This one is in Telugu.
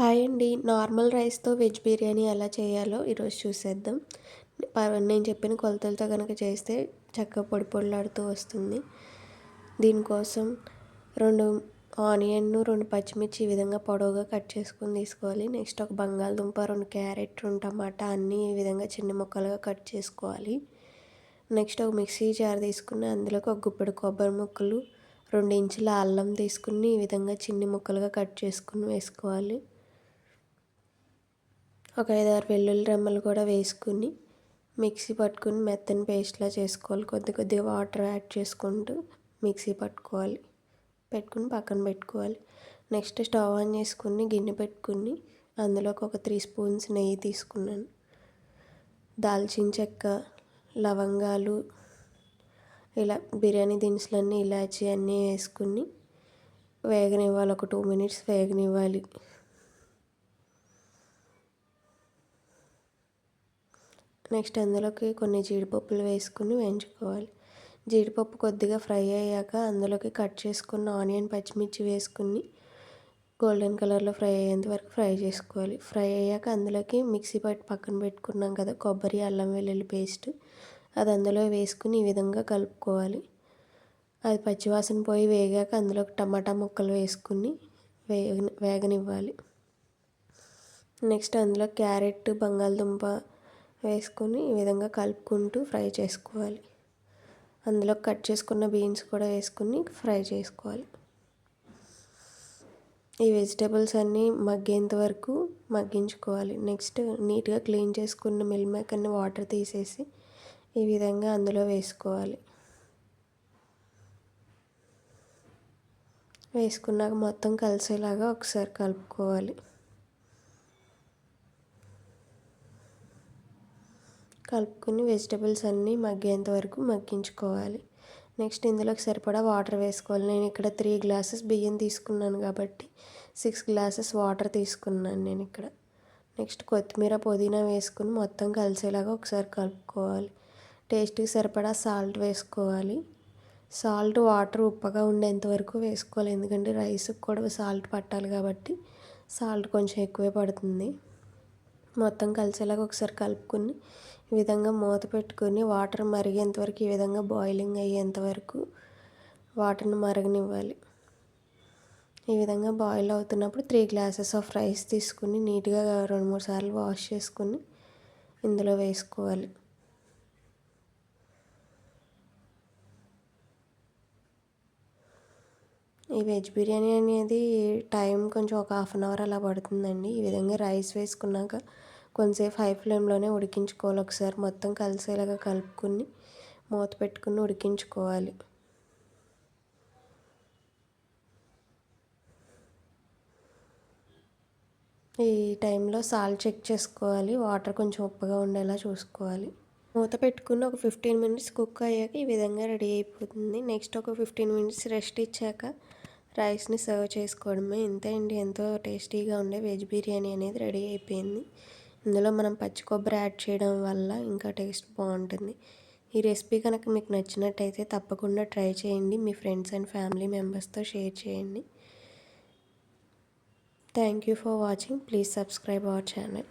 హాయ్ అండి. నార్మల్ రైస్తో వెజ్ బిర్యానీ ఎలా చేయాలో ఈరోజు చూసేద్దాం. నేను చెప్పిన కొలతలతో కనుక చేస్తే చక్కగా పొడి పొడిలాడుతూ వస్తుంది. దీనికోసం రెండు ఆనియన్ రెండు పచ్చిమిర్చి ఈ విధంగా పొడవుగా కట్ చేసుకొని తీసుకోవాలి. నెక్స్ట్ ఒక బంగాళదుంప రెండు క్యారెట్ రెండు టమాటా అన్నీ ఈ విధంగా చిన్న ముక్కలుగా కట్ చేసుకోవాలి. నెక్స్ట్ ఒక మిక్సీ జార్ తీసుకుని అందులోకి ఒక గుప్పెడు కొబ్బరి ముక్కలు రెండు ఇంచుల అల్లం తీసుకుని ఈ విధంగా చిన్ని ముక్కలుగా కట్ చేసుకుని వేసుకోవాలి. ఒక ఐదు ఆరు వెల్లుల్లి రెమ్మలు కూడా వేసుకుని మిక్సీ పట్టుకుని మెత్తని పేస్ట్లా చేసుకోవాలి. కొద్ది కొద్దిగా వాటర్ యాడ్ చేసుకుంటూ మిక్సీ పట్టుకోవాలి. పెట్టుకుని పక్కన పెట్టుకోవాలి. నెక్స్ట్ స్టవ్ ఆన్ చేసుకుని గిన్నె పెట్టుకుని అందులోకి ఒక త్రీ స్పూన్స్ నెయ్యి తీసుకున్నాను. దాల్చిన చెక్క లవంగాలు ఇలా బిర్యానీ దినుసులన్నీ ఇలాచి అన్నీ వేసుకుని వేగనివ్వాలి. ఒక టూ మినిట్స్ వేగనివ్వాలి. నెక్స్ట్ అందులోకి కొన్ని జీడిపప్పులు వేసుకుని వేయించుకోవాలి. జీడిపప్పు కొద్దిగా ఫ్రై అయ్యాక అందులోకి కట్ చేసుకున్న ఆనియన్ పచ్చిమిర్చి వేసుకుని గోల్డెన్ కలర్లో ఫ్రై అయ్యేంత వరకు ఫ్రై చేసుకోవాలి. ఫ్రై అయ్యాక అందులోకి మిక్సీ పట్టి పక్కన పెట్టుకున్నాం కదా కొబ్బరి అల్లం వెల్లుల్లి పేస్ట్. అది అందులో వేసుకుని ఈ విధంగా కలుపుకోవాలి. అది పచ్చివాసన పోయి వేగాక అందులోకి టమాటా ముక్కలు వేసుకుని వేగ వేగనివ్వాలి. నెక్స్ట్ అందులో క్యారెట్ బంగాళదుంప వేసుకొని ఈ విధంగా కలుపుకుంటూ ఫ్రై చేసుకోవాలి. అందులో కట్ చేసుకున్న బీన్స్ కూడా వేసుకుని ఫ్రై చేసుకోవాలి. ఈ వెజిటేబుల్స్ అన్నీ మగ్గేంత వరకు మగ్గించుకోవాలి. నెక్స్ట్ నీట్గా క్లీన్ చేసుకున్న మిల్ మేకర్ని వాటర్ తీసేసి ఈ విధంగా అందులో వేసుకోవాలి. వేసుకున్నాక మొత్తం కలిసేలాగా ఒకసారి కలుపుకోవాలి. కలుపుకొని వెజిటబుల్స్ అన్నీ మగ్గేంత వరకు మగ్గించుకోవాలి. నెక్స్ట్ ఇందులోకి సరిపడా వాటర్ వేసుకోవాలి. నేను ఇక్కడ త్రీ గ్లాసెస్ బియ్యం తీసుకున్నాను కాబట్టి సిక్స్ గ్లాసెస్ వాటర్ తీసుకున్నాను నేను ఇక్కడ. నెక్స్ట్ కొత్తిమీర పుదీనా వేసుకుని మొత్తం కలిసేలాగా ఒకసారి కలుపుకోవాలి. టేస్ట్కి సరిపడా సాల్ట్ వేసుకోవాలి. సాల్ట్ వాటర్ ఉప్పగా ఉండేంత వరకు వేసుకోవాలి. ఎందుకంటే రైస్కి కూడా సాల్ట్ పట్టాలి కాబట్టి సాల్ట్ కొంచెం ఎక్కువే పడుతుంది. మొత్తం కలిసేలాగా ఒకసారి కలుపుకొని ఈ విధంగా మూత పెట్టుకొని వాటర్ మరిగేంతవరకు ఈ విధంగా బాయిలింగ్ అయ్యేంత వరకు వాటర్ని మరగనివ్వాలి. ఈ విధంగా బాయిల్ అవుతున్నప్పుడు త్రీ గ్లాసెస్ ఆఫ్ రైస్ తీసుకుని నీట్గా రెండు మూడు సార్లు వాష్ చేసుకుని ఇందులో వేసుకోవాలి. ఈ వెజ్ బిర్యానీ అనేది టైం కొంచెం ఒక హాఫ్ అన్ అవర్ అలా పడుతుందండి. ఈ విధంగా రైస్ వేసుకున్నాక కొంతసేపు హై ఫ్లేమ్లోనే ఉడికించుకోవాలి. ఒకసారి మొత్తం కలిసేలాగా కలుపుకుని మూత పెట్టుకుని ఉడికించుకోవాలి. ఈ టైంలో సాల్ట్ చెక్ చేసుకోవాలి. వాటర్ కొంచెం ఉప్పుగా ఉండేలా చూసుకోవాలి. మూత పెట్టుకుని ఒక ఫిఫ్టీన్ మినిట్స్ కుక్ అయ్యాక ఈ విధంగా రెడీ అయిపోతుంది. నెక్స్ట్ ఒక ఫిఫ్టీన్ మినిట్స్ రెస్ట్ ఇచ్చాక రైస్ని సర్వ్ చేసుకోవడమే. ఇంతే అండి ఎంతో టేస్టీగా ఉండే వెజ్ బిర్యానీ అనేది రెడీ అయిపోయింది. ఇందులో మనం పచ్చి కొబ్బరి యాడ్ చేయడం వల్ల ఇంకా టేస్ట్ బాగుంటుంది. ఈ రెసిపీ కనుక మీకు నచ్చినట్టయితే తప్పకుండా ట్రై చేయండి. మీ ఫ్రెండ్స్ అండ్ ఫ్యామిలీ మెంబర్స్తో షేర్ చేయండి. Thank you for watching. Please subscribe our channel.